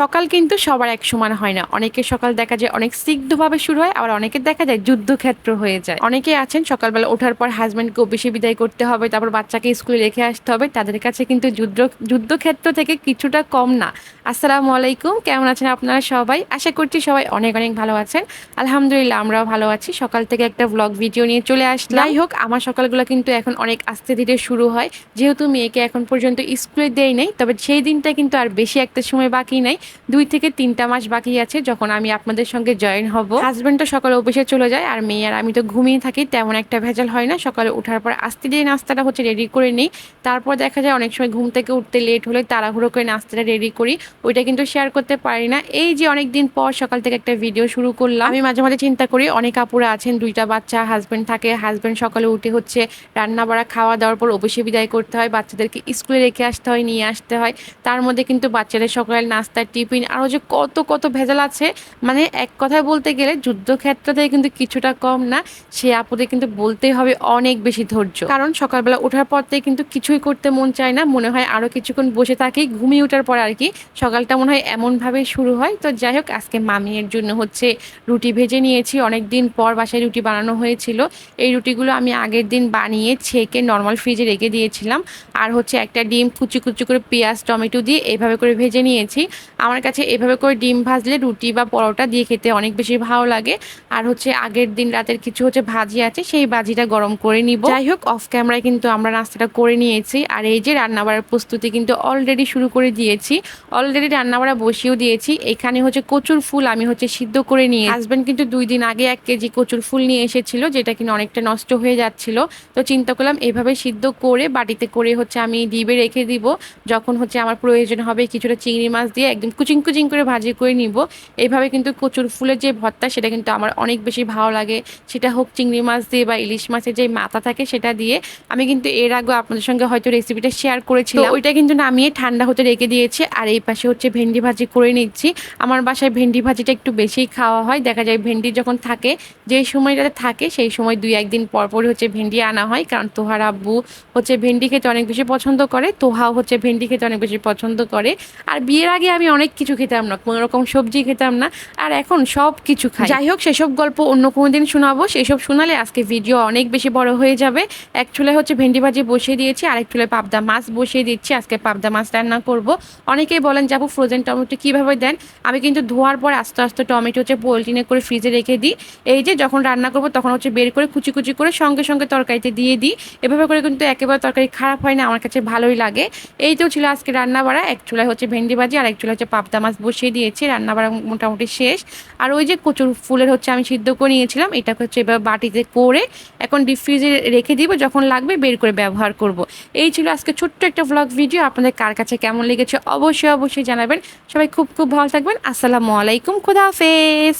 সকাল কিন্তু সবার এক সমান হয় না। অনেকের সকাল দেখা যায় অনেক স্নিগ্ধভাবে শুরু হয়, আবার অনেকের দেখা যায় যুদ্ধক্ষেত্র হয়ে যায়। অনেকে আছেন সকালবেলা ওঠার পর হাজব্যান্ডকে অফিসে বিদায় করতে হবে, তারপর বাচ্চাকে স্কুলে রেখে আসতে হবে। তাদের কাছে কিন্তু যুদ্ধ, যুদ্ধক্ষেত্র থেকে কিছুটা কম না। আসসালামু আলাইকুম, কেমন আছেন আপনারা সবাই? আশা করছি সবাই অনেক অনেক ভালো আছেন। আলহামদুলিল্লাহ, আমরাও ভালো আছি। সকাল থেকে একটা ব্লগ ভিডিও নিয়ে চলে আসলাম। যাই হোক, আমার সকালগুলো কিন্তু এখন অনেক আস্তে ধীরে শুরু হয়। যেহেতু মেয়েকে এখন পর্যন্ত স্কুলে দেয় নেই, তবে সেই দিনটা কিন্তু আর বেশি একটা সময় বাকি নাই। দুই থেকে তিনটা মাস বাকি আছে যখন আমি আপনাদের সঙ্গে জয়েন হব। হাজব্যান্ড তো সকালে অফিসে চলে যায়, আর মেয়ে আর আমি তো ঘুমিয়ে থাকি, তেমন একটা ভেজাল হয় না। সকালে ওঠার পর আস্তে দিয়ে নাস্তাটা হচ্ছে রেডি করে নিই। তারপর দেখা যায় অনেক সময় ঘুম থেকে উঠতে লেট হলে তাড়াহুড়ো করে নাস্তাটা রেডি করি। ওইটা কিন্তু শেয়ার করতে পারি না। এই যে অনেক দিন পর সকাল থেকে একটা ভিডিও শুরু করলাম, আমি মাঝে মাঝে চিন্তা করি, অনেক আপুরা আছেন, দুইটা বাচ্চা হাজব্যান্ড থাকে হাজব্যান্ড সকালে উঠে হচ্ছে রান্না বাড়া খাওয়া দাওয়ার পর অফিসে বিদায় করতে হয়। বাচ্চাদেরকে স্কুলে রেখে আসতে হয়, নিয়ে আসতে হয়। তার মধ্যে কিন্তু বাচ্চাদের সকালের নাস্তা টিফিন আরও যে কত কত ভেজাল আছে মানে এক কথায় বলতে গেলে যুদ্ধক্ষেত্র থেকে কিন্তু কিছুটা কম না, সে আপুদের কিন্তু বলতেই হবে অনেক বেশি ধৈর্য। কারণ সকালবেলা ওঠার পর থেকে কিন্তু কিছুই করতে মন চায় না, মনে হয় আরও কিছুক্ষণ বসে থাকি, ঘুমিয়ে ওঠার পর আর কি, সকালটা মনে হয় এমনভাবে শুরু হয়। তো যাই হোক, আজকে মামিয়ের জন্য হচ্ছে রুটি ভেজে নিয়েছি অনেক দিন পর বাসায় রুটি বানানো হয়েছিল। এই রুটিগুলো আমি আগের দিন বানিয়ে ছেঁকে নর্মাল ফ্রিজে রেখে দিয়েছিলাম। আর হচ্ছে একটা ডিম কুচি কুচি করে পেঁয়াজ, টমেটো দিয়ে এইভাবে করে ভেজে নিয়েছি। আমার কাছে এভাবে করে ডিম ভাজলে রুটি বা পরোটা দিয়ে খেতে অনেক বেশি ভালো লাগে। আর হচ্ছে আগের দিন রাতের কিছু হচ্ছে ভাজি আছে, সেই ভাজিটা গরম করে নিব। যাই হোক অফ ক্যামেরায় কিন্তু আমরা নাস্তাটা করে নিয়েছি। আর এই যে রান্নাবাড়ার প্রস্তুতি কিন্তু অলরেডি শুরু করে দিয়েছি। অলরেডি রান্নাবাড়া বসিয়েও দিয়েছি। এখানে হচ্ছে কচুর ফুল আমি হচ্ছে সিদ্ধ করে নিয়ে হাজব্যান্ড কিন্তু দুই দিন আগে এক কেজি কচুর ফুল নিয়ে এসেছিল, যেটা কিন্তু অনেকটা নষ্ট হয়ে যাচ্ছিল। তো চিন্তা করলাম এভাবে সিদ্ধ করে বাটিতে করে হচ্ছে আমি ডিবে রেখে দিব। যখন হচ্ছে আমার প্রয়োজন হবে কিছুটা চিংড়ি মাছ দিয়ে, একদম কুচিং কুচিং করে ভাজি করে নিব। এইভাবে কিন্তু কচুর ফুলের যে ভর্তা, সেটা কিন্তু আমার অনেক বেশি ভালো লাগে। সেটা হোক চিংড়ি মাছ দিয়ে বা ইলিশ মাছের যে মাথা থাকে, সেটা দিয়ে। আমি কিন্তু এর আগে আপনাদের সঙ্গে হয়তো রেসিপিটা শেয়ার করেছিলাম। ওইটা কিন্তু নামিয়ে ঠান্ডা হতে রেখে দিয়েছে। আর এই পাশে হচ্ছে ভেন্ডি ভাজি করে নিচ্ছি। আমার বাসায় ভেন্ডি ভাজিটা একটু বেশিই খাওয়া হয়। দেখা যায় ভেন্ডি যখন থাকে, যে সময়টাতে থাকে, সেই সময় দুই, একদিন পর পরই হচ্ছে ভেন্ডি আনা হয়। কারণ তোহার আব্বু হচ্ছে ভেন্ডি খেতে অনেক বেশি পছন্দ করে, তোহাও হচ্ছে ভেন্ডি খেতে অনেক বেশি পছন্দ করে। আর বিয়ের আগে আমি অনেক কিছু খেতাম না, কোনো রকম সবজি খেতাম না, আর এখন সব কিছু খাই। যাই হোক, সেসব গল্প অন্য কোনো দিন শোনাবো। সেসব শোনালে আজকে ভিডিও অনেক বেশি বড় হয়ে যাবে। এক চুলে হচ্ছে ভেন্ডি ভাজি বসিয়ে দিয়েছি, আরেক চুলে পাবদা মাছ বসিয়ে দিচ্ছি। আজকে পাবদা মাছ রান্না করব। অনেকেই বলেন, যাব ফ্রোজেন টমেটো কীভাবে দেন? আমি কিন্তু ধোয়ার পর আস্তে আস্তে টমেটো হচ্ছে পোলট্রিনে করে ফ্রিজে রেখে দিই। এই যে যখন রান্না করব, তখন হচ্ছে বের করে কুচি কুচি করে সঙ্গে সঙ্গে তরকারিতে দিয়ে দিই। এভাবে করে কিন্তু একেবারে তরকারি খারাপ হয় না, আমার কাছে ভালোই লাগে। এই তো ছিল আজকে রান্না বাড়া এক চুলায় হচ্ছে ভেন্ডি ভাজি আর এক চুলায় হচ্ছে পাবদা মাছ বসিয়ে দিয়েছি রান্না বাড়া মোটামুটি শেষ। আর ওই যে কচুর ফুলের হচ্ছে আমি সিদ্ধ করে নিয়েছিলাম এটা হচ্ছে এবার বাটিতে করে এখন ডিপ ফ্রিজে রেখে দিব, যখন লাগবে বের করে ব্যবহার করব। এই ছিল আজকে ছোট্ট একটা ব্লগ ভিডিও আপনাদের কার কাছে কেমন লেগেছে অবশ্যই অবশ্যই জানাবেন। সবাই খুব খুব ভালো থাকবেন, আসসালামু আলাইকুম, খুদা হাফেজ।